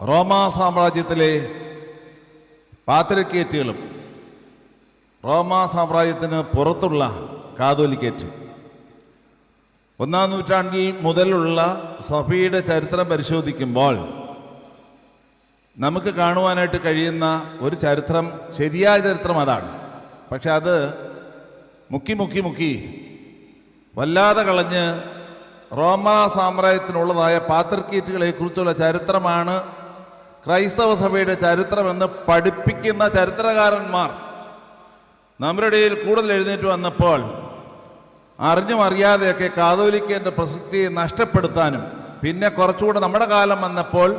റോമാ സാമ്രാജ്യത്തിലെ പാത്രക്കേറ്റുകളും റോമാ സാമ്രാജ്യത്തിന് പുറത്തുള്ള കാതോലിക്കേറ്റ്. ഒന്നാം നൂറ്റാണ്ടിൽ മുതലുള്ള സഭയുടെ ചരിത്രം പരിശോധിക്കുമ്പോൾ നമുക്ക് കാണുവാനായിട്ട് കഴിയുന്ന ഒരു ചരിത്രം ശരിയായ ചരിത്രം അതാണ്. പക്ഷെ അത് മുക്കി മുക്കി മുക്കി വല്ലാതെ കളഞ്ഞ് റോമ സാമ്രാജ്യത്തിനുള്ളതായ പാത്രക്കീറ്റുകളെ കുറിച്ചുള്ള ചരിത്രമാണ് ക്രൈസ്തവ സഭയുടെ ചരിത്രം എന്ന് പഠിപ്പിക്കുന്ന ചരിത്രകാരന്മാർ നമ്മുടെ ഇടയിൽ കൂടുതൽ എഴുന്നേറ്റ് വന്നപ്പോൾ അറിഞ്ഞും അറിയാതെയൊക്കെ കാതോലിക്കേന്റെ പ്രസക്തിയെ നഷ്ടപ്പെടുത്താനും പിന്നെ കുറച്ചുകൂടെ നമ്മുടെ കാലം വന്നപ്പോൾ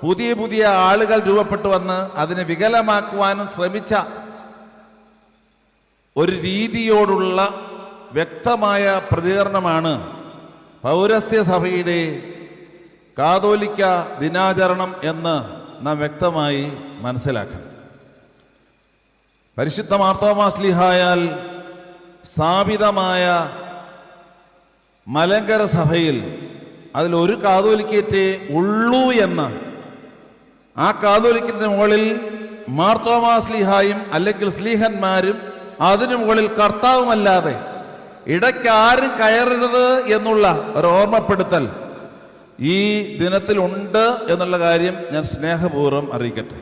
പുതിയ പുതിയ ആളുകൾ രൂപപ്പെട്ടു വന്ന് അതിനെ വികലമാക്കുവാനും ശ്രമിച്ച ഒരു രീതിയോടുള്ള വ്യക്തമായ പ്രതികരണമാണ് പൗരസ്ത്യ സഭയുടെ കാതോലിക്ക ദിനാചരണം എന്ന് നാം വ്യക്തമായി മനസ്സിലാക്കണം. പരിശുദ്ധ മാർത്തോമാസ്ലിഹായാൽ സ്ഥാപിതമായ മലങ്കര സഭയിൽ അതിൽ ഒരു കാതോലിക്കേറ്റേ ഉള്ളൂ എന്ന് ആ കാതോലിക്കിന്റെ മുകളിൽ മാർത്തോമാ സ്ലീഹായും അല്ലെങ്കിൽ സ്ലീഹന്മാരും അതിനു മുകളിൽ കർത്താവുമല്ലാതെ ഇടയ്ക്കാരും കയറരുത് എന്നുള്ള ഒരു ഓർമ്മപ്പെടുത്തൽ ഈ ദിനത്തിലുണ്ട് എന്നുള്ള കാര്യം ഞാൻ സ്നേഹപൂർവം അറിയിക്കട്ടെ.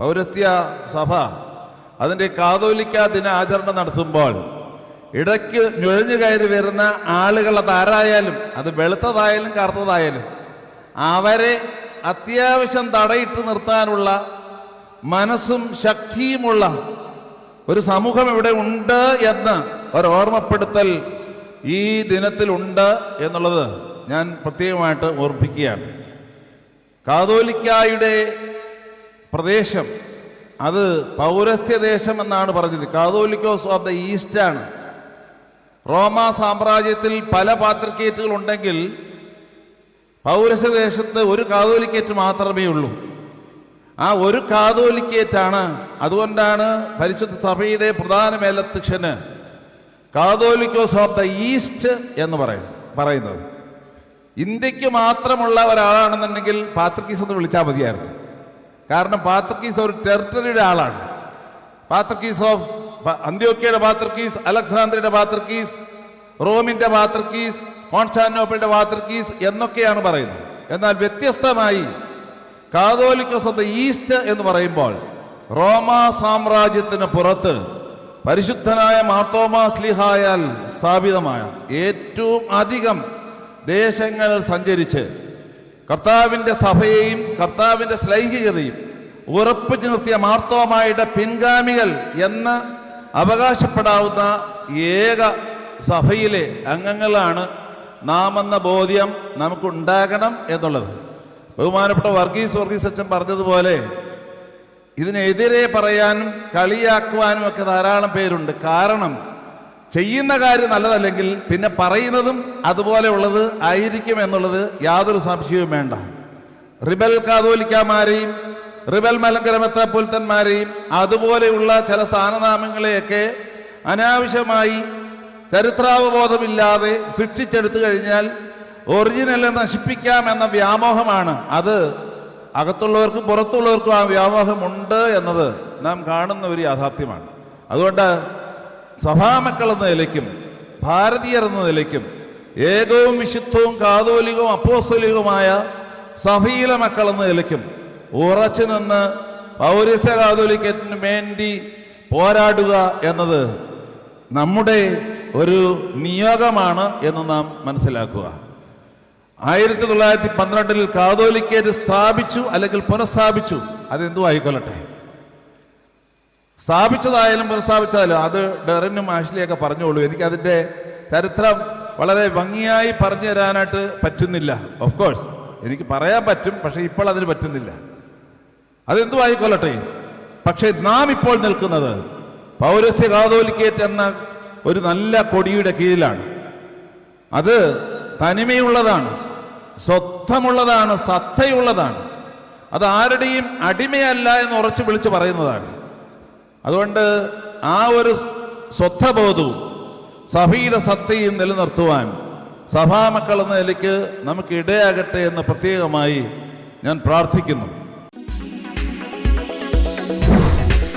പൗരസ്ത്യ സഭ അതിന്റെ കാതോലിക്ക ദിന ആചരണം നടത്തുമ്പോൾ ഇടയ്ക്ക് നുഴഞ്ഞു കയറി വരുന്ന ആളുകൾ അത് ആരായാലും അത് വെളുത്തതായാലും കറുത്തതായാലും അവരെ അത്യാവശ്യം തടയിട്ട് നിർത്താനുള്ള മനസ്സും ശക്തിയുമുള്ള ഒരു സമൂഹം ഇവിടെ ഉണ്ട് എന്ന് ഒരു ഓർമ്മപ്പെടുത്തൽ ഈ ദിനത്തിലുണ്ട് എന്നുള്ളത് ഞാൻ പ്രത്യേകമായിട്ട് ഓർപ്പിക്കുകയാണ്. കാതോലിക്കായുടെ പ്രദേശം അത് പൗരസ്ത്യ ദേശം എന്നാണ് പറഞ്ഞത്. കാതോലിക്കോസ് ഓഫ് ദ ഈസ്റ്റ് ആണ്. റോമ സാമ്രാജ്യത്തിൽ പല പാത്രക്കേറ്റുകൾ ഉണ്ടെങ്കിൽ പൗരസ്യദേശത്ത് ഒരു കാതോലിക്കേറ്റ് മാത്രമേ ഉള്ളൂ. ആ ഒരു കാതോലിക്കേറ്റാണ് അതുകൊണ്ടാണ് പരിശുദ്ധ സഭയുടെ പ്രധാന മേലധ്യക്ഷന് കാതോലിക്കോസ് ഓഫ് ദ ഈസ്റ്റ് എന്ന് പറയും പറയുന്നത്. ഇന്ത്യയ്ക്ക് മാത്രമുള്ള ഒരാളാണെന്നുണ്ടെങ്കിൽ പാത്രക്കീസ് എന്ന് വിളിച്ചാൽ മതിയായിരുന്നു. കാരണം പാത്രക്കീസ് ഒരു ടെറിട്ടറിയുടെ ആളാണ്. പാത്രക്കീസ് ഓഫ് അന്ത്യോക്കിയുടെ പാത്രക്കീസ് അലക്സാന്ദ്രയുടെ പാത്രക്കീസ് റോമിന്റെ പാത്രക്കീസ് കോൺസ്റ്റാന്റിനോപ്പിളിന്റെ പാത്രക്കീസ് എന്നൊക്കെയാണ് പറയുന്നത്. എന്നാൽ വ്യത്യസ്തമായി കാതോലിക്കോസ് ഓഫ് ദ ഈസ്റ്റ് എന്ന് പറയുമ്പോൾ റോമ സാമ്രാജ്യത്തിന് പുറത്ത് പരിശുദ്ധനായ മാർത്തോമാ സ്ലിഹായാൽ സ്ഥാപിതമായ ഏറ്റവും അധികം ദേശങ്ങൾ സഞ്ചരിച്ച് കർത്താവിന്റെ സഭയെയും കർത്താവിന്റെ ശ്ലൈഹികതയും ഉറപ്പിച്ചു നിർത്തിയ മാർത്തോമായുടെ പിൻഗാമികൾ എന്ന് അവകാശപ്പെടാവുന്ന ഏക സഭയിലെ അംഗങ്ങളാണ് നാം എന്ന ബോധ്യം നമുക്കുണ്ടാകണം എന്നുള്ളത്. ബഹുമാനപ്പെട്ട വർഗീസ് വർഗീസ് അച്ഛൻ പറഞ്ഞതുപോലെ ഇതിനെതിരെ പറയാനും കളിയാക്കുവാനും ഒക്കെ ധാരാളം പേരുണ്ട്. കാരണം ചെയ്യുന്ന കാര്യം നല്ലതല്ലെങ്കിൽ പിന്നെ പറയുന്നതും അതുപോലെ അതുപോലെയുള്ളത് ആയിരിക്കും എന്നുള്ളത് യാതൊരു സംശയവും വേണ്ട. റിബൽ കാതോലിക്കാമാരെയും റിബൽ മലങ്കര പുൽത്തന്മാരെയും അതുപോലെയുള്ള ചില സ്ഥാനനാമങ്ങളെയൊക്കെ അനാവശ്യമായി ചരിത്രാവബോധമില്ലാതെ സൃഷ്ടിച്ചെടുത്തു കഴിഞ്ഞാൽ ഒറിജിനൽ നശിപ്പിക്കാം എന്ന വ്യാമോഹമാണ്. അത് അകത്തുള്ളവർക്കും പുറത്തുള്ളവർക്കും ആ വ്യാമോഹമുണ്ട് എന്നത് നാം കാണുന്ന ഒരു യാഥാർത്ഥ്യമാണ്. അതുകൊണ്ട് സഭാമക്കൾ എന്ന നിലയ്ക്കും ഭാരതീയർ എന്ന നിലയ്ക്കും ഏകവും വിശുദ്ധവും കാതോലികവും അപ്പോസ്തോലികവുമായ സഭയിലെ മക്കൾ എന്ന നിലയ്ക്കും ഉറച്ചു നിന്ന് പൗരസ്യ കാതോലിക്കത്തിന് വേണ്ടി പോരാടുക എന്നത് നമ്മുടെ ഒരു നിയോഗമാണ് എന്ന് നാം മനസ്സിലാക്കുക. ആയിരത്തി തൊള്ളായിരത്തി പന്ത്രണ്ടിൽ കാതോലിക്കേറ്റ് സ്ഥാപിച്ചു അല്ലെങ്കിൽ പുനഃസ്ഥാപിച്ചു അതെന്തു ആയിക്കൊള്ളട്ടെ. സ്ഥാപിച്ചതായാലും പുനഃസ്ഥാപിച്ചാലും അത് ഡെറിനും ആഷ്ലിയൊക്കെ പറഞ്ഞോളൂ. എനിക്കതിന്റെ ചരിത്രം വളരെ ഭംഗിയായി പറഞ്ഞു തരാനായിട്ട് പറ്റുന്നില്ല. ഓഫ് കോഴ്സ് എനിക്ക് പറയാൻ പറ്റും പക്ഷേ ഇപ്പോൾ അതിന് പറ്റുന്നില്ല. അതെന്തു ആയിക്കൊള്ളട്ടെ പക്ഷേ നാം ഇപ്പോൾ നിൽക്കുന്നത് പൗരസ്യ കാതോലിക്കേറ്റ് എന്ന ഒരു നല്ല കൊടിയുടെ കീഴിലാണ്. അത് തനിമയുള്ളതാണ് സ്വത്വമുള്ളതാണ് സത്തയുള്ളതാണ്. അത് ആരുടെയും അടിമയല്ല എന്ന് ഉറച്ചു വിളിച്ച് പറയുന്നതാണ്. അതുകൊണ്ട് ആ ഒരു സ്വത്വബോധവും സഭയുടെ സത്തയും നിലനിർത്തുവാൻ സഭാമക്കൾ എന്ന നിലയ്ക്ക് നമുക്ക് ഇടയാകട്ടെ എന്ന് പ്രത്യേകമായി ഞാൻ പ്രാർത്ഥിക്കുന്നു.